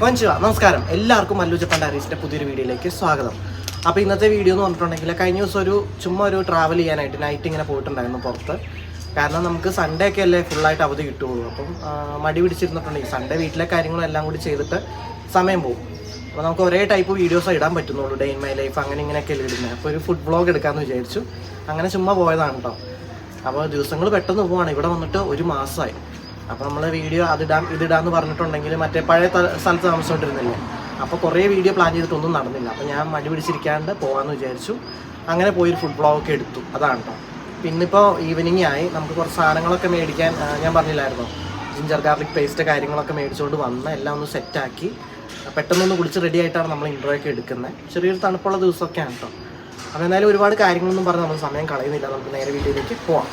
കൊഞ്ചുവ നമസ്കാരം. എല്ലാവർക്കും മല്ലു ജപ്പാൻ ഡയറീസിന്റെ പുതിയൊരു വീഡിയോയിലേക്ക് സ്വാഗതം. അപ്പോൾ ഇന്നത്തെ വീഡിയോ എന്ന് പറഞ്ഞിട്ടുണ്ടെങ്കിൽ കഴിഞ്ഞ ദിവസം ഒരു ചുമ്മാ ഒരു ട്രാവൽ ചെയ്യാനായിട്ട് നൈറ്റ് ഇങ്ങനെ പോയിട്ടുണ്ടായിരുന്നു പുറത്ത്. കാരണം നമുക്ക് സൺഡേ ഒക്കെ അല്ലേ ഫുള്ളായിട്ട് അവധി കിട്ടുള്ളൂ. അപ്പം മടി പിടിച്ചിരുന്നിട്ടുണ്ടെങ്കിൽ സൺഡേ വീട്ടിലെ കാര്യങ്ങളും എല്ലാം കൂടി ചെയ്തിട്ട് സമയം പോകും. അപ്പോൾ നമുക്ക് ഒരേ ടൈപ്പ് വീഡിയോസ് ഇടാൻ പറ്റുന്നുള്ളൂ. ഡേ ഇൻ മൈ ലൈഫ് അങ്ങനെ ഇങ്ങനെയൊക്കെ ഇടുന്നത് അപ്പോൾ ഒരു ഫുഡ് ബ്ലോഗ് എടുക്കാമെന്ന് വിചാരിച്ചു. അങ്ങനെ ചുമ്മാ പോയതാണ് കേട്ടോ അപ്പോൾ ദിവസങ്ങൾ പെട്ടെന്ന് പോവാണ്. ഇവിടെ വന്നിട്ട് ഒരു മാസമായി അപ്പോൾ നമ്മൾ വീഡിയോ അതിടാം ഇതിടാന്ന് പറഞ്ഞിട്ടുണ്ടെങ്കിൽ മറ്റേ പഴയ സ്ഥലത്ത് താമസിച്ചുകൊണ്ടിരുന്നില്ലേ അപ്പോൾ കുറേ വീഡിയോ പ്ലാൻ ചെയ്തിട്ടൊന്നും നടന്നില്ല. അപ്പോൾ ഞാൻ മടി പിടിച്ചിരിക്കാണ്ട് പോകാമെന്ന് വിചാരിച്ചു. അങ്ങനെ പോയി ഒരു ഫുഡ് ബ്ലോഗ് ഒക്കെ എടുത്തു. അതാണ് കേട്ടോ പിന്നിപ്പോൾ ഈവനിങ് ആയി. നമുക്ക് കുറച്ച് സാധനങ്ങളൊക്കെ മേടിക്കാൻ ഞാൻ പറഞ്ഞില്ലായിരുന്നോ? ജിഞ്ചർ ഗാർലിക് പേസ്റ്റ് കാര്യങ്ങളൊക്കെ മേടിച്ചുകൊണ്ട് വന്ന് എല്ലാം ഒന്ന് സെറ്റാക്കി പെട്ടെന്നൊന്ന് കുടിച്ച് റെഡി ആയിട്ടാണ് നമ്മൾ ഇൻട്രോ ഒക്കെ എടുക്കുന്നത് ചെറിയൊരു തണുപ്പുള്ള ദിവസമൊക്കെയാണ് കേട്ടോ അപ്പോൾ എന്തായാലും ഒരുപാട് കാര്യങ്ങളൊന്നും പറഞ്ഞ് നമ്മൾ സമയം കളയുന്നില്ല. നമുക്ക് നേരെ വീട്ടിലേക്ക് പോവാം.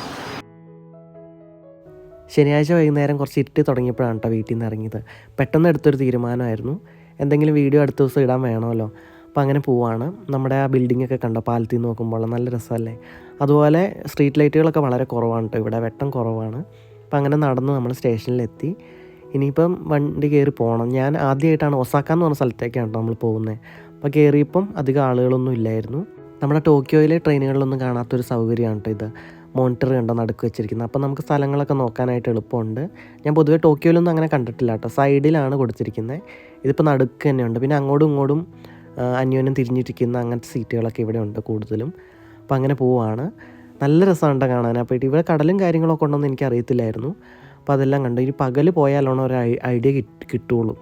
ശനിയാഴ്ച വൈകുന്നേരം കുറച്ച് ഇരുട്ടി തുടങ്ങിയപ്പോഴാണ് കേട്ടോ വീട്ടിൽ നിന്ന് ഇറങ്ങിയത്. പെട്ടെന്ന് എടുത്തൊരു തീരുമാനമായിരുന്നു. എന്തെങ്കിലും വീഡിയോ അടുത്ത ദിവസം ഇടാൻ വേണമല്ലോ. അപ്പോൾ അങ്ങനെ പോവാണ്. നമ്മുടെ ആ ബിൽഡിംഗ് ഒക്കെ കണ്ടോ? പാലത്തിൽ നിന്ന് നോക്കുമ്പോൾ നല്ല രസമല്ലേ? അതുപോലെ സ്ട്രീറ്റ് ലൈറ്റുകളൊക്കെ വളരെ കുറവാണ് കേട്ടോ ഇവിടെ. വെട്ടം കുറവാണ്. അപ്പോൾ അങ്ങനെ നടന്ന് നമ്മൾ സ്റ്റേഷനിലെത്തി. ഇനിയിപ്പം വണ്ടി കയറി പോകണം. ഞാൻ ആദ്യമായിട്ടാണ് ഒസാക്ക എന്ന് പറഞ്ഞ സ്ഥലത്തേക്കാണ് നമ്മൾ പോകുന്നത്. അപ്പോൾ കയറിയപ്പം അധികം ആളുകളൊന്നും ഇല്ലായിരുന്നു. നമ്മുടെ ടോക്കിയോയിലെ ട്രെയിനുകളിലൊന്നും കാണാത്തൊരു സൗകര്യമാണ് കേട്ടോ ഇത്. മോണിറ്റർ കണ്ടോ നടുക്ക് വെച്ചിരിക്കുന്നത്. അപ്പോൾ നമുക്ക് സ്ഥലങ്ങളൊക്കെ നോക്കാനായിട്ട് എളുപ്പമുണ്ട്. ഞാൻ പൊതുവേ ടോക്കിയോയിലൊന്നും അങ്ങനെ കണ്ടിട്ടില്ല കേട്ടോ. സൈഡിലാണ് കൊടുത്തിരിക്കുന്നത്. ഇതിപ്പോൾ നടുക്ക് തന്നെയുണ്ട്. പിന്നെ അങ്ങോട്ടും ഇങ്ങോട്ടും അന്യോന്യം തിരിഞ്ഞിരിക്കുന്ന അങ്ങനത്തെ സീറ്റുകളൊക്കെ ഇവിടെ ഉണ്ട് കൂടുതലും. അപ്പോൾ അങ്ങനെ പോവാണ്. നല്ല രസമുണ്ട് കാണാൻ. അപ്പോൾ ഇവിടെ കടലും കാര്യങ്ങളൊക്കെ ഉണ്ടെന്ന് എനിക്ക് അറിയത്തില്ലായിരുന്നു അപ്പോൾ അതെല്ലാം കണ്ടു. ഇനി പകൽ പോയാലാണ് ഒരു ഐഡിയ കിട്ട് കിട്ടുള്ളൂ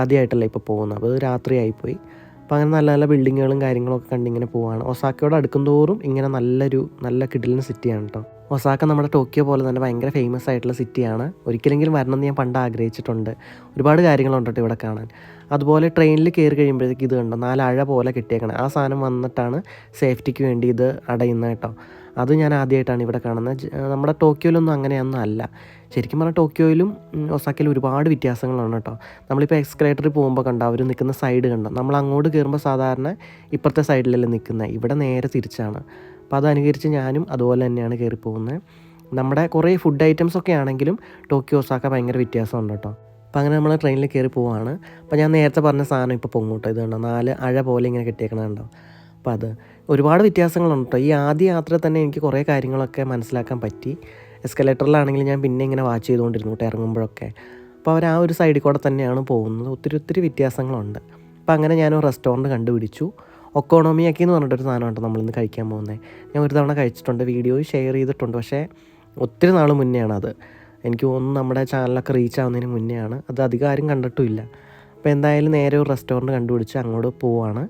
ആദ്യമായിട്ടല്ലേ ഇപ്പോൾ പോകുന്നത്. അപ്പോൾ അത് രാത്രിയായിപ്പോയി. അപ്പോൾ അങ്ങനെ നല്ല നല്ല ബിൽഡിങ്ങുകളും കാര്യങ്ങളൊക്കെ കണ്ടിങ്ങനെ പോവാണ്. ഒസാക്കയോട് അടുക്കും തോറും ഇങ്ങനെ നല്ലൊരു നല്ല കിടിലിന് സിറ്റിയാണ് കേട്ടോ ഒസാക്ക നമ്മുടെ ടോക്കിയോ പോലെ തന്നെ ഭയങ്കര ഫേമസ് ആയിട്ടുള്ള സിറ്റിയാണ് ഒരിക്കലെങ്കിലും വരണം എന്ന് ഞാൻ പണ്ട് ആഗ്രഹിച്ചിട്ടുണ്ട്. ഒരുപാട് കാര്യങ്ങളുണ്ട് കേട്ടോ ഇവിടെ കാണാൻ. അതുപോലെ ട്രെയിനിൽ കയറി കഴിയുമ്പോഴത്തേക്ക് ഇത് കണ്ടോ? നാല് അഴ പോലെ കിട്ടിയേക്കണം. ആ സാധനം വന്നിട്ടാണ് സേഫ്റ്റിക്ക് വേണ്ടി ഇത് അടയുന്നത് കേട്ടോ അത് ഞാൻ ആദ്യമായിട്ടാണ് ഇവിടെ കാണുന്നത്. നമ്മുടെ ടോക്കിയോയിലൊന്നും അങ്ങനെയൊന്നും അല്ല. ശരിക്കും പറഞ്ഞാൽ ടോക്കിയോയിലും ഒസാക്കയിലും ഒരുപാട് വ്യത്യാസങ്ങളാണ് കേട്ടോ. നമ്മളിപ്പോൾ എക്സ്കലേറ്ററിൽ പോകുമ്പോൾ കണ്ടോ അവർ നിൽക്കുന്ന സൈഡ് കണ്ടോ നമ്മൾ അങ്ങോട്ട് കയറുമ്പോൾ സാധാരണ ഇപ്പുറത്തെ സൈഡിലല്ലേ നിൽക്കുന്നത് ഇവിടെ നേരെ തിരിച്ചാണ്. അപ്പോൾ അതനുകരിച്ച് ഞാനും അതുപോലെ തന്നെയാണ് കയറി പോകുന്നത് നമ്മുടെ കുറേ ഫുഡ് ഐറ്റംസ് ഒക്കെ ആണെങ്കിലും ടോക്കിയോ ഒസാക്ക ഭയങ്കര വ്യത്യാസമുണ്ട് കേട്ടോ. അപ്പോൾ അങ്ങനെ നമ്മൾ ട്രെയിനിൽ കയറി പോവാണ്. അപ്പോൾ ഞാൻ നേരത്തെ പറഞ്ഞ സാധനം ഇപ്പോൾ പൊങ്ങൂട്ടോ ഇത് കണ്ടോ നാല് അഴ പോലെ ഇങ്ങനെ കെട്ടിയേക്കണുണ്ടോ അപ്പോൾ അത് ഒരുപാട് വ്യത്യാസങ്ങളുണ്ട് കേട്ടോ. ഈ ആദ്യ യാത്ര തന്നെ എനിക്ക് കുറേ കാര്യങ്ങളൊക്കെ മനസ്സിലാക്കാൻ പറ്റി. എസ്കലേറ്ററിലാണെങ്കിൽ ഞാൻ പിന്നെ ഇങ്ങനെ വാച്ച് ചെയ്തുകൊണ്ടിരുന്നു കേട്ടോ ഇറങ്ങുമ്പോഴൊക്കെ. അപ്പോൾ അവർ ആ ഒരു സൈഡിൽ കൂടെ തന്നെയാണ് പോകുന്നത്. ഒത്തിരി ഒത്തിരി വ്യത്യാസങ്ങളുണ്ട്. അപ്പോൾ അങ്ങനെ ഞാനൊരു റെസ്റ്റോറന്റ് കണ്ടുപിടിച്ചു. ഒക്കോണോമിയാക്കി എന്ന് പറഞ്ഞിട്ടൊരു സാധനം കേട്ടോ നമ്മളിന്ന് കഴിക്കാൻ പോകുന്നത് ഞാൻ ഒരു തവണ കഴിച്ചിട്ടുണ്ട്. വീഡിയോ ഷെയർ ചെയ്തിട്ടുണ്ട്. പക്ഷേ ഒത്തിരി നാൾ മുന്നെയാണ് അത്. എനിക്ക് തോന്നുന്നു നമ്മുടെ ചാനലൊക്കെ റീച്ച് ആവുന്നതിന് മുന്നെയാണ്. അത് അധികം ആരും കണ്ടിട്ടുമില്ല അപ്പോൾ എന്തായാലും നേരെ ഒരു റെസ്റ്റോറന്റ് കണ്ടുപിടിച്ച് അങ്ങോട്ട് പോവാണ്.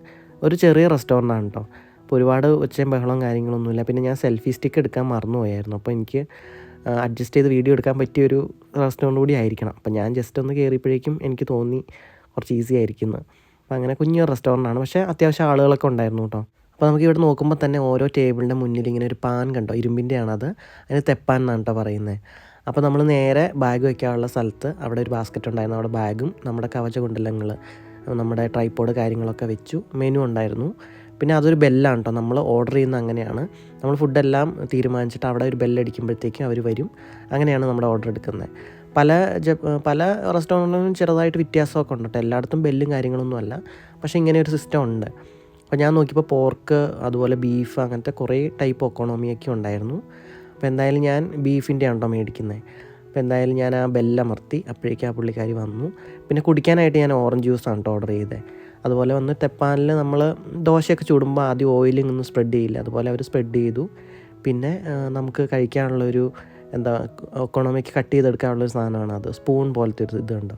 ഒരു ചെറിയ റെസ്റ്റോറന്റ് ആണ് കേട്ടോ അപ്പോൾ ഒരുപാട് ഒച്ചയും ബഹളവും കാര്യങ്ങളൊന്നുമില്ല. പിന്നെ ഞാൻ സെൽഫി സ്റ്റിക്ക് എടുക്കാൻ മറന്നുപോയായിരുന്നു. അപ്പോൾ എനിക്ക് അഡ്ജസ്റ്റ് ചെയ്ത് വീഡിയോ എടുക്കാൻ പറ്റിയ ഒരു റെസ്റ്റോറന്റ് കൂടി ആയിരിക്കണം. അപ്പോൾ ഞാൻ ജസ്റ്റ് ഒന്ന് കയറിയപ്പോഴേക്കും എനിക്ക് തോന്നി കുറച്ച് ഈസി ആയിരിക്കുന്നു. അപ്പോൾ അങ്ങനെ കുഞ്ഞൊരു റെസ്റ്റോറന്റ് ആണ്. പക്ഷേ അത്യാവശ്യം ആളുകളൊക്കെ ഉണ്ടായിരുന്നു കേട്ടോ അപ്പോൾ നമുക്ക് ഇവിടെ നോക്കുമ്പോൾ തന്നെ ഓരോ ടേബിളിന്റെ മുന്നിൽ ഇങ്ങനെ ഒരു പാൻ കണ്ടോ? ഇരുമ്പിന്റെ ആണത് അതിന് തെപ്പാൻ എന്നാണ് കേട്ടോ പറയുന്നത് അപ്പോൾ നമ്മൾ നേരെ ബാഗ് വയ്ക്കാനുള്ള സ്ഥലത്ത് അവിടെ ഒരു ബാസ്ക്കറ്റ് ഉണ്ടായിരുന്നു. അവിടെ ബാഗും നമ്മുടെ കവച കുണ്ടലങ്ങൾ നമ്മുടെ ട്രൈപ്പോഡ് കാര്യങ്ങളൊക്കെ വെച്ചു. മെനു ഉണ്ടായിരുന്നു. പിന്നെ അതൊരു ബെല്ലാണ് കേട്ടോ നമ്മൾ ഓർഡർ ചെയ്യുന്ന അങ്ങനെയാണ്. നമ്മൾ ഫുഡെല്ലാം തീരുമാനിച്ചിട്ട് അവിടെ ഒരു ബെല്ലടിക്കുമ്പോഴത്തേക്കും അവർ വരും. അങ്ങനെയാണ് നമ്മുടെ ഓർഡർ എടുക്കുന്നത്. പല പല റെസ്റ്റോറന്റിലും ചെറുതായിട്ട് വ്യത്യാസമൊക്കെ ഉണ്ട് കേട്ടോ എല്ലായിടത്തും ബെല്ലും കാര്യങ്ങളൊന്നും അല്ല. പക്ഷേ ഇങ്ങനെ ഒരു സിസ്റ്റം ഉണ്ട്. അപ്പോൾ ഞാൻ നോക്കിയപ്പോൾ പോർക്ക് അതുപോലെ ബീഫ് അങ്ങനത്തെ കുറേ ടൈപ്പ് ഒക്കോണോമിയൊക്കെ ഉണ്ടായിരുന്നു. അപ്പോൾ എന്തായാലും ഞാൻ ബീഫിന്റെ ആണോ മേടിക്കുന്നത് അപ്പോൾ എന്തായാലും ഞാൻ ആ ബെല്ലമർത്തി അപ്പോഴേക്കും ആ പുള്ളിക്കാരി വന്നു. പിന്നെ കുടിക്കാനായിട്ട് ഞാൻ ഓറഞ്ച് ജ്യൂസാണ് കേട്ടോ ഓർഡർ ചെയ്തത് അതുപോലെ വന്ന് തെപ്പാനിൽ നമ്മൾ ദോശയൊക്കെ ചൂടുമ്പോൾ ആദ്യം ഓയിൽ ഇങ്ങനെ സ്പ്രെഡ് ചെയ്യില്ല? അതുപോലെ അവർ സ്പ്രെഡ് ചെയ്തു. പിന്നെ നമുക്ക് കഴിക്കാനുള്ളൊരു എന്താ ഒക്കോണമിക്ക് കട്ട് ചെയ്തെടുക്കാനുള്ളൊരു സാധനമാണ് അത്. സ്പൂൺ പോലത്തെ ഒരു ഇതുണ്ട്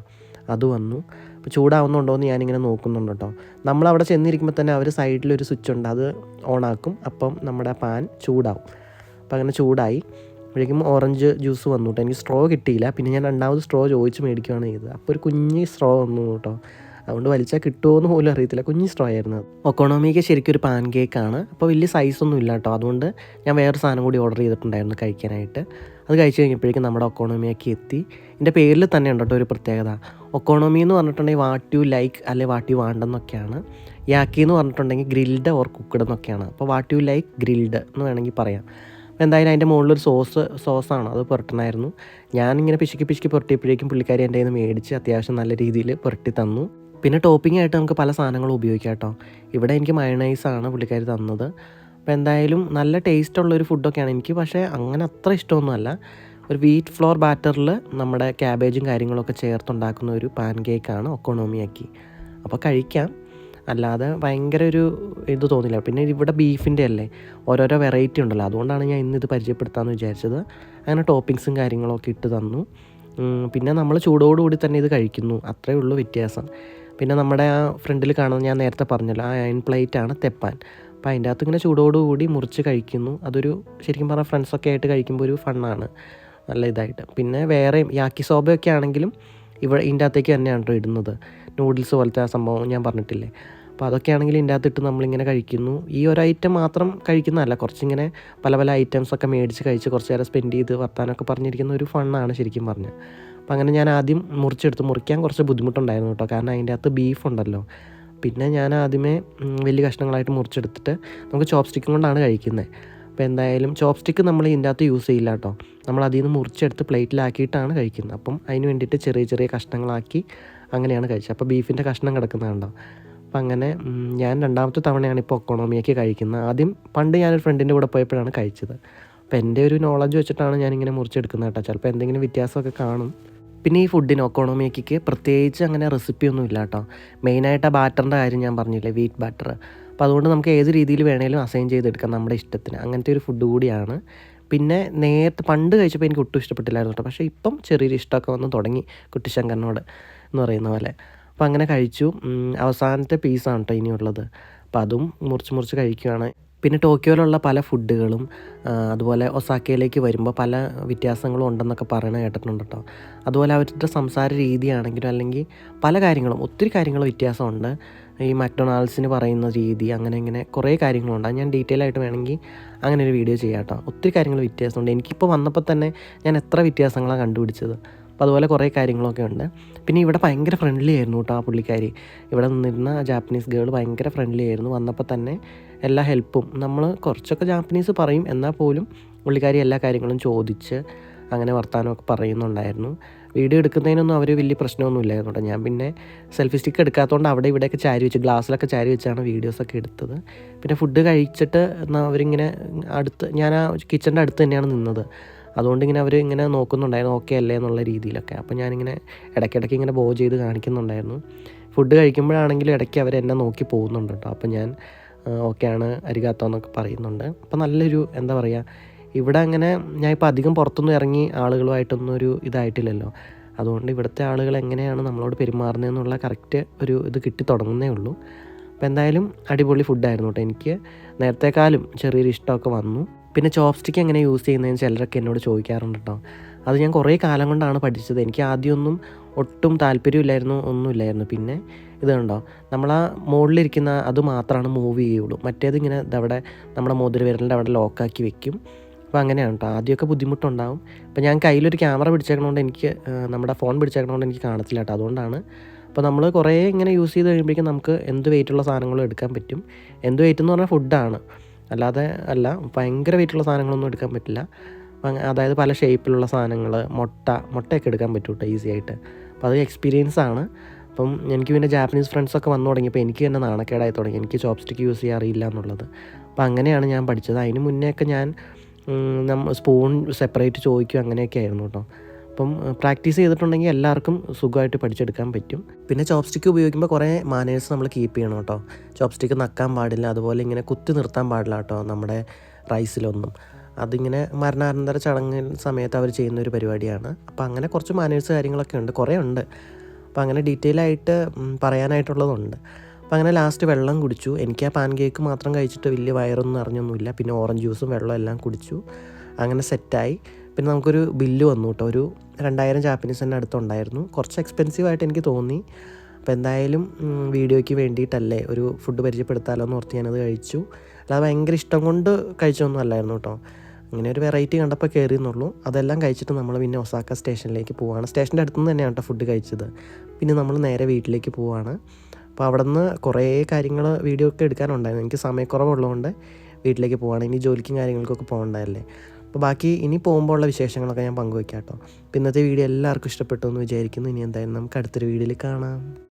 അത് വന്നു. അപ്പോൾ ചൂടാവുന്നുണ്ടോ എന്ന് ഞാനിങ്ങനെ നോക്കുന്നുണ്ട് കേട്ടോ. നമ്മളവിടെ ചെന്നിരിക്കുമ്പോൾ തന്നെ അവർ സൈഡിലൊരു സ്വിച്ച് ഉണ്ട്. അത് ഓണാക്കും അപ്പം നമ്മുടെ പാൻ ചൂടാവും. അപ്പോൾ അങ്ങനെ ചൂടായി. അപ്പോഴേക്കും ഓറഞ്ച് ജ്യൂസ് വന്നു കേട്ടോ. എനിക്ക് സ്ട്രോ കിട്ടിയില്ല. പിന്നെ ഞാൻ രണ്ടാമത് സ്ട്രോ ചോദിച്ച് മേടിക്കുകയാണ് ചെയ്തത്. അപ്പോൾ ഒരു കുഞ്ഞ് സ്ട്രോ വന്നു കേട്ടോ. അതുകൊണ്ട് വലിച്ചാൽ കിട്ടുമോ എന്ന് പോലും അറിയത്തില്ല. കുഞ്ഞ് സ്ട്രോ ആയിരുന്നു. ഒക്കോണോമിക്ക് ശരിക്കും ഒരു പാൻ കേക്കാണ് അപ്പോൾ വലിയ സൈസൊന്നും ഇല്ല കേട്ടോ അതുകൊണ്ട് ഞാൻ വേറൊരു സാധനം കൂടി ഓർഡർ ചെയ്തിട്ടുണ്ടായിരുന്നു കഴിക്കാനായിട്ട്. അത് കഴിച്ചു കഴിഞ്ഞപ്പോഴേക്കും നമ്മുടെ ഒക്കോണോമിയാക്കി എത്തി. എന്റെ പേരിൽ തന്നെ ഉണ്ട് ഒരു പ്രത്യേകത? ഒക്കോണോമി എന്ന് പറഞ്ഞിട്ടുണ്ടെങ്കിൽ വാട്ട് യു ലൈക്ക് അല്ലെ വാട്ട് യു വാണ്ടെന്നൊക്കെയാണ് യാക്കി എന്ന് പറഞ്ഞിട്ടുണ്ടെങ്കിൽ ഗ്രിൽഡ് ഓർ കുക്ക്ഡ് എന്നൊക്കെയാണ്. അപ്പോൾ വാട്ട് യു ലൈക്ക് ഗ്രിൽഡ് എന്ന് വേണമെങ്കിൽ പറയാം. അപ്പോൾ എന്തായാലും അതിന്റെ മുകളിലൊരു സോസ് സോസാണ് അത് പുരട്ടണമായിരുന്നു ഞാനിങ്ങനെ പിശുക്കി പിശുക്കി പുരട്ടിയപ്പോഴേക്കും പുള്ളിക്കാരി എന്റെ കയ്യിൽ നിന്ന് മേടിച്ച് അത്യാവശ്യം നല്ല രീതിയിൽ പുരട്ടി തന്നു. പിന്നെ ടോപ്പിംഗ് ആയിട്ട് നമുക്ക് പല സാധനങ്ങളും ഉപയോഗിക്കാം കേട്ടോ. ഇവിടെ എനിക്ക് മയണൈസാണ് പുള്ളിക്കാരി തന്നത്. അപ്പോൾ എന്തായാലും നല്ല ടേസ്റ്റ് ഉള്ളൊരു ഫുഡൊക്കെയാണ് എനിക്ക്. പക്ഷേ അങ്ങനെ അത്ര ഇഷ്ടമൊന്നുമല്ല. ഒരു വീറ്റ് ഫ്ലോർ ബാറ്ററിൽ നമ്മുടെ ക്യാബേജും കാര്യങ്ങളൊക്കെ ചേർത്തുണ്ടാക്കുന്ന ഒരു പാൻ കേക്കാണ് ഒക്കോണോമിയാക്കി അപ്പോൾ കഴിക്കാം. അല്ലാതെ ഭയങ്കര ഒരു ഇത് തോന്നില്ല. പിന്നെ ഇവിടെ ബീഫിന്റെ അല്ലേ? ഓരോരോ വെറൈറ്റി ഉണ്ടല്ലോ. അതുകൊണ്ടാണ് ഞാൻ ഇന്ന് ഇത് പരിചയപ്പെടുത്താമെന്ന് വിചാരിച്ചത്. അങ്ങനെ ടോപ്പിങ്സും കാര്യങ്ങളൊക്കെ ഇട്ട് തന്നു. പിന്നെ നമ്മൾ ചൂടോടുകൂടി തന്നെ ഇത് കഴിക്കുന്നു. അത്രയേ ഉള്ളൂ വ്യത്യാസം. പിന്നെ നമ്മുടെ ആ ഫ്രണ്ടിൽ കാണുന്ന ഞാൻ നേരത്തെ പറഞ്ഞല്ലോ ആ അയൺ പ്ലേറ്റ് ആണ് തെപ്പാൻ. അപ്പോൾ അതിന്റെ അകത്ത് ഇങ്ങനെ ചൂടോടുകൂടി മുറിച്ച് കഴിക്കുന്നു. അതൊരു ശരിക്കും പറഞ്ഞാൽ ഫ്രണ്ട്സൊക്കെ ആയിട്ട് കഴിക്കുമ്പോൾ ഒരു ഫണ്ണാണ് നല്ല ഇതായിട്ട്. പിന്നെ വേറെ യാക്കി സോബയൊക്കെ ആണെങ്കിലും ഇവിടെ ഇതിന്റെ അകത്തേക്ക് തന്നെയാണ് ഇടുന്നത്. നൂഡിൽസ് പോലത്തെ ആ സംഭവം ഞാൻ പറഞ്ഞിട്ടില്ലേ. അപ്പോൾ അതൊക്കെ ആണെങ്കിൽ ഇതിന്റെ അകത്തിട്ട് നമ്മളിങ്ങനെ കഴിക്കുന്നു. ഈ ഒരു ഐറ്റം മാത്രം കഴിക്കുന്നതല്ല. കുറച്ചിങ്ങനെ പല പല ഐറ്റംസൊക്കെ മേടിച്ച് കഴിച്ച് കുറച്ച് നേരം സ്പെൻഡ് ചെയ്ത് വർത്താനൊക്കെ പറഞ്ഞിരിക്കുന്ന ഒരു ഫണ്ണാണ് ശരിക്കും പറഞ്ഞത് അപ്പോൾ അങ്ങനെ ഞാൻ ആദ്യം മുറിച്ചെടുത്ത് മുറിക്കാൻ കുറച്ച് ബുദ്ധിമുട്ടുണ്ടായിരുന്നു കേട്ടോ. കാരണം അതിന്റെ അകത്ത് ബീഫ് ഉണ്ടല്ലോ. പിന്നെ ഞാൻ ആദ്യമേ വലിയ കഷ്ണങ്ങളായിട്ട് മുറിച്ചെടുത്തിട്ട് നമുക്ക് ചോപ്പ് സ്റ്റിക്കും കൊണ്ടാണ് കഴിക്കുന്നത്. അപ്പോൾ എന്തായാലും ചോപ്പ് സ്റ്റിക്ക് നമ്മൾ ഇതിന്റെ അകത്ത് യൂസ് ചെയ്യില്ല കേട്ടോ. നമ്മൾ അതിൽ നിന്ന് മുറിച്ചെടുത്ത് പ്ലേറ്റിലാക്കിയിട്ടാണ് കഴിക്കുന്നത്. അപ്പം അതിന് വേണ്ടിയിട്ട് ചെറിയ ചെറിയ കഷ്ണങ്ങളാക്കി അങ്ങനെയാണ് കഴിച്ചത്. അപ്പോൾ ബീഫിന്റെ കഷ്ണം കിടക്കുന്നതാണോ അപ്പം അങ്ങനെ ഞാൻ രണ്ടാമത്തെ തവണയാണ് ഇപ്പോൾ ഒക്കോണോമിയൊക്കെ കഴിക്കുന്നത്. ആദ്യം പണ്ട് ഞാനൊരു ഫ്രണ്ടിന്റെ കൂടെ പോയപ്പോഴാണ് കഴിച്ചത്. അപ്പോൾ എന്റെ ഒരു നോളജ് വെച്ചിട്ടാണ് ഞാനിങ്ങനെ മുറിച്ചെടുക്കുന്നത് കേട്ടോ. ചിലപ്പോൾ എന്തെങ്കിലും വ്യത്യാസമൊക്കെ കാണും. പിന്നെ ഈ ഫുഡിന് ഒക്കോണോമിയക്ക് പ്രത്യേകിച്ച് അങ്ങനെ റെസിപ്പി ഒന്നും ഇല്ല കേട്ടോ മെയിനായിട്ട് ആ ബാറ്ററിന്റെ കാര്യം ഞാൻ പറഞ്ഞില്ലേ വീറ്റ് ബാറ്റർ അപ്പോൾ അതുകൊണ്ട് നമുക്ക് ഏത് രീതിയിൽ വേണേലും അസൈൻ ചെയ്തെടുക്കാം നമ്മുടെ ഇഷ്ടത്തിന്. അങ്ങനത്തെ ഒരു ഫുഡ് കൂടിയാണ്. പിന്നെ നേരത്തെ പണ്ട് കഴിച്ചപ്പോൾ എനിക്ക് ഒട്ടും ഇഷ്ടപ്പെട്ടില്ലായിരുന്നു കേട്ടോ പക്ഷേ ഇപ്പം ചെറിയൊരു ഇഷ്ടമൊക്കെ വന്ന് തുടങ്ങി കുട്ടിശങ്കറിനോട് എന്ന് പറയുന്ന പോലെ. അപ്പോൾ അങ്ങനെ കഴിച്ചു. അവസാനത്തെ പീസാണ് കേട്ടോ ഇനിയുള്ളത്. അപ്പോൾ അതും മുറിച്ച് മുറിച്ച് കഴിക്കുകയാണ് പിന്നെ ടോക്കിയോയിലുള്ള പല ഫുഡുകളും അതുപോലെ ഒസാക്കയിലേക്ക് വരുമ്പോൾ പല വ്യത്യാസങ്ങളും ഉണ്ടെന്നൊക്കെ പറയണ കേട്ടിട്ടുണ്ട് കേട്ടോ. അതുപോലെ അവരുടെ സംസാര രീതിയാണെങ്കിലും അല്ലെങ്കിൽ പല കാര്യങ്ങളും ഒത്തിരി കാര്യങ്ങൾ വ്യത്യാസമുണ്ട്. ഈ മക്ഡൊണാൾഡ്സിന് പറയുന്ന രീതി അങ്ങനെ ഇങ്ങനെ കുറേ കാര്യങ്ങളുണ്ട്. ഞാൻ ഡീറ്റെയിൽ ആയിട്ട് വേണമെങ്കിൽ അങ്ങനെ ഒരു വീഡിയോ ചെയ്യാം കേട്ടോ. ഒത്തിരി കാര്യങ്ങൾ വ്യത്യാസമുണ്ട്. എനിക്കിപ്പോൾ വന്നപ്പോൾ തന്നെ ഞാൻ എത്ര വ്യത്യാസങ്ങളാണ് കണ്ടുപിടിച്ചത്. അപ്പോൾ അതുപോലെ കുറേ കാര്യങ്ങളൊക്കെ ഉണ്ട്. പിന്നെ ഇവിടെ ഭയങ്കര ഫ്രണ്ട്ലി ആയിരുന്നു കേട്ടോ ആ പുള്ളിക്കാരി. ഇവിടെ നിന്നിരുന്ന ജാപ്പനീസ് ഗേൾ ഭയങ്കര ഫ്രണ്ട്ലി ആയിരുന്നു. വന്നപ്പോൾ തന്നെ എല്ലാ ഹെൽപ്പും നമ്മൾ കുറച്ചൊക്കെ ജാപ്പനീസ് പറയും. എന്നാൽ പോലും പുള്ളിക്കാരി എല്ലാ കാര്യങ്ങളും ചോദിച്ച് അങ്ങനെ വർത്തമാനമൊക്കെ പറയുന്നുണ്ടായിരുന്നു. വീഡിയോ എടുക്കുന്നതിനൊന്നും അവർ വലിയ പ്രശ്നമൊന്നും ഇല്ലായിരുന്നു കേട്ടോ. ഞാൻ പിന്നെ സെൽഫി സ്റ്റിക്ക് എടുക്കാത്തതുകൊണ്ട് അവിടെ ഇവിടെയൊക്കെ ചാരി വെച്ച് ഗ്ലാസ്സിലൊക്കെ ചാരി വെച്ചാണ് വീഡിയോസൊക്കെ എടുത്തത്. പിന്നെ ഫുഡ് കഴിച്ചിട്ട് അവരിങ്ങനെ അടുത്ത് ഞാൻ ആ കിച്ചന്റെ അടുത്ത് തന്നെയാണ് നിന്നത്. അതുകൊണ്ട് ഇങ്ങനെ അവർ ഇങ്ങനെ നോക്കുന്നുണ്ടായിരുന്നു ഓക്കെ അല്ലേ എന്നുള്ള രീതിയിലൊക്കെ. അപ്പോൾ ഞാനിങ്ങനെ ഇടയ്ക്കിടയ്ക്ക് ഇങ്ങനെ ബോ ചെയ്ത് കാണിക്കുന്നുണ്ടായിരുന്നു. ഫുഡ് കഴിക്കുമ്പോഴാണെങ്കിലും ഇടയ്ക്ക് അവർ എന്നെ നോക്കി പോകുന്നുണ്ട് കേട്ടോ. അപ്പോൾ ഞാൻ ഓക്കെയാണ് അരികാത്തോ എന്നൊക്കെ പറയുന്നുണ്ട്. അപ്പോൾ നല്ലൊരു എന്താ പറയുക ഇവിടെ അങ്ങനെ ഞാൻ ഇപ്പോൾ അധികം പുറത്തൊന്നും ഇറങ്ങി ആളുകളുമായിട്ടൊന്നും ഒരു ഇതായിട്ടില്ലല്ലോ. അതുകൊണ്ട് ഇവിടുത്തെ ആളുകൾ എങ്ങനെയാണ് നമ്മളോട് പെരുമാറുന്നതെന്നുള്ള കറക്റ്റ് ഒരു ഇത് കിട്ടി തുടങ്ങുന്നേ ഉള്ളൂ. അപ്പോൾ എന്തായാലും അടിപൊളി ഫുഡായിരുന്നു കേട്ടോ എനിക്ക്. നേരത്തെക്കാളും ചെറിയൊരു ഇഷ്ടമൊക്കെ വന്നു. പിന്നെ ചോപ്സ്റ്റിക്ക് എങ്ങനെ യൂസ് ചെയ്യുന്നതെന്ന് ചിലരൊക്കെ എന്നോട് ചോദിക്കാറുണ്ട് കേട്ടോ അത് ഞാൻ കുറേ കാലം കൊണ്ടാണ് പഠിച്ചത്. എനിക്ക് ആദ്യമൊന്നും ഒട്ടും താല്പര്യമില്ലായിരുന്നു ഒന്നുമില്ലായിരുന്നു. പിന്നെ ഇത് കണ്ടോ നമ്മൾ ആ മുകളിലിരിക്കുന്ന അത് മാത്രമാണ് മൂവ് ചെയ്യുള്ളൂ. മറ്റേത് ഇങ്ങനെ ഇതവിടെ നമ്മുടെ മോതിരവിരലിന്റെ അവിടെ ലോക്കാക്കി വെക്കും. അപ്പോൾ അങ്ങനെയാണ് കേട്ടോ. ആദ്യമൊക്കെ ബുദ്ധിമുട്ടുണ്ടാവും. അപ്പോൾ ഞാൻ കയ്യിലൊരു ക്യാമറ പിടിച്ചേക്കണോണ്ട് എനിക്ക് നമ്മുടെ ഫോൺ പിടിച്ചേക്കണോണ്ട് എനിക്ക് കാണത്തില്ല കേട്ടോ. അതുകൊണ്ടാണ്. അപ്പോൾ നമ്മൾ കുറേ ഇങ്ങനെ യൂസ് ചെയ്ത് കഴിയുമ്പോഴേക്കും നമുക്ക് എന്ത് വെയിറ്റുള്ള സാധനങ്ങളും എടുക്കാൻ പറ്റും. എന്ത് വെയിറ്റ് എന്ന് പറഞ്ഞാൽ ഫുഡാണ് അല്ലാതെ അല്ല ഭയങ്കര വെയിറ്റുള്ള സാധനങ്ങളൊന്നും എടുക്കാൻ പറ്റില്ല. അതായത് പല ഷേപ്പിലുള്ള സാധനങ്ങൾ മുട്ട മുട്ടയൊക്കെ എടുക്കാൻ പറ്റും കേട്ടോ ഈസി ആയിട്ട്. അപ്പോൾ അത് എക്സ്പീരിയൻസ് ആണ്. അപ്പം എനിക്ക് പിന്നെ ജാപ്പനീസ് ഫ്രണ്ട്സൊക്കെ വന്നു തുടങ്ങിയപ്പോൾ എനിക്ക് തന്നെ നാണക്കേടായി തുടങ്ങി. എനിക്ക് ചോപ്സ്റ്റിക്ക് യൂസ് ചെയ്യാൻ അറിയില്ല എന്നുള്ളത്. അപ്പോൾ അങ്ങനെയാണ് ഞാൻ പഠിച്ചത്. അതിന് മുന്നേ ഒക്കെ ഞാൻ സ്പൂൺ സെപ്പറേറ്റ് ചോദിക്കും അങ്ങനെയൊക്കെ ആയിരുന്നു കേട്ടോ അപ്പം പ്രാക്ടീസ് ചെയ്തിട്ടുണ്ടെങ്കിൽ എല്ലാവർക്കും സുഖമായിട്ട് പഠിച്ചെടുക്കാൻ പറ്റും. പിന്നെ ചോപ്സ്റ്റിക്ക് ഉപയോഗിക്കുമ്പോൾ കുറേ മാനേഴ്സ് നമ്മൾ കീപ്പ് ചെയ്യണം കേട്ടോ ചോപ്സ്റ്റിക്ക് നക്കാൻ പാടില്ല. അതുപോലെ ഇങ്ങനെ കുത്തി നിർത്താൻ പാടില്ല കേട്ടോ നമ്മുടെ റൈസിലൊന്നും അതിങ്ങനെ മരണാനന്തര ചടങ്ങിൽ സമയത്ത് അവർ ചെയ്യുന്ന ഒരു പരിപാടിയാണ്. അപ്പോൾ അങ്ങനെ കുറച്ച് മാനേഴ്സ് കാര്യങ്ങളൊക്കെ ഉണ്ട്. കുറേ ഉണ്ട്. അപ്പോൾ അങ്ങനെ ഡീറ്റെയിൽ ആയിട്ട് പറയാനായിട്ടുള്ളതുണ്ട്. അപ്പോൾ അങ്ങനെ ലാസ്റ്റ് വെള്ളം കുടിച്ചു. എനിക്ക് ആ പാൻ കേക്ക് മാത്രം കഴിച്ചിട്ട് വലിയ വയറൊന്നും അറിഞ്ഞൊന്നുമില്ല. പിന്നെ ഓറഞ്ച് ജ്യൂസും വെള്ളം എല്ലാം കുടിച്ചു. അങ്ങനെ സെറ്റായി പിന്നെ നമുക്കൊരു ബില്ല് വന്നു കേട്ടോ ഒരു രണ്ടായിരം ജാപ്പനീസ് തന്നെ അടുത്തുണ്ടായിരുന്നു. കുറച്ച് എക്സ്പെൻസീവായിട്ട് എനിക്ക് തോന്നി. അപ്പോൾ എന്തായാലും വീഡിയോയ്ക്ക് വേണ്ടിയിട്ടല്ലേ ഒരു ഫുഡ് പരിചയപ്പെടുത്താലോ എന്ന് ഓർത്ത് ഞാനത് കഴിച്ചു. അല്ലാതെ ഭയങ്കര ഇഷ്ടം കൊണ്ട് കഴിച്ചൊന്നും അല്ലായിരുന്നു കേട്ടോ അങ്ങനെ ഒരു വെറൈറ്റി കണ്ടപ്പോൾ കയറിയെന്നുള്ളൂ അതെല്ലാം കഴിച്ചിട്ട് നമ്മൾ പിന്നെ ഒസാക്ക സ്റ്റേഷനിലേക്ക് പോവുകയാണ് സ്റ്റേഷന്റെ അടുത്തുനിന്ന് തന്നെയാണ് കേട്ടോ ഫുഡ് കഴിച്ചത്. പിന്നെ നമ്മൾ നേരെ വീട്ടിലേക്ക് പോവുകയാണ് അപ്പോൾ അവിടെ നിന്ന് കുറേ കാര്യങ്ങൾ വീഡിയോ ഒക്കെ എടുക്കാനുണ്ടായിരുന്നു. എനിക്ക് സമയക്കുറവുള്ളതുകൊണ്ട് വീട്ടിലേക്ക് പോവാണ്. ഇനി ജോലിക്കും കാര്യങ്ങൾക്കൊക്കെ പോകണ്ടതല്ലേ അപ്പോൾ ബാക്കി ഇനി പോകുമ്പോൾ ഉള്ള വിശേഷങ്ങളൊക്കെ ഞാൻ പങ്കുവയ്ക്കാം കേട്ടോ. ഇന്നത്തെ വീഡിയോ എല്ലാവർക്കും ഇഷ്ടപ്പെട്ടു എന്ന് വിചാരിക്കുന്നു. ഇനി എന്തായാലും നമുക്ക് അടുത്തൊരു വീഡിയോയിൽ കാണാം.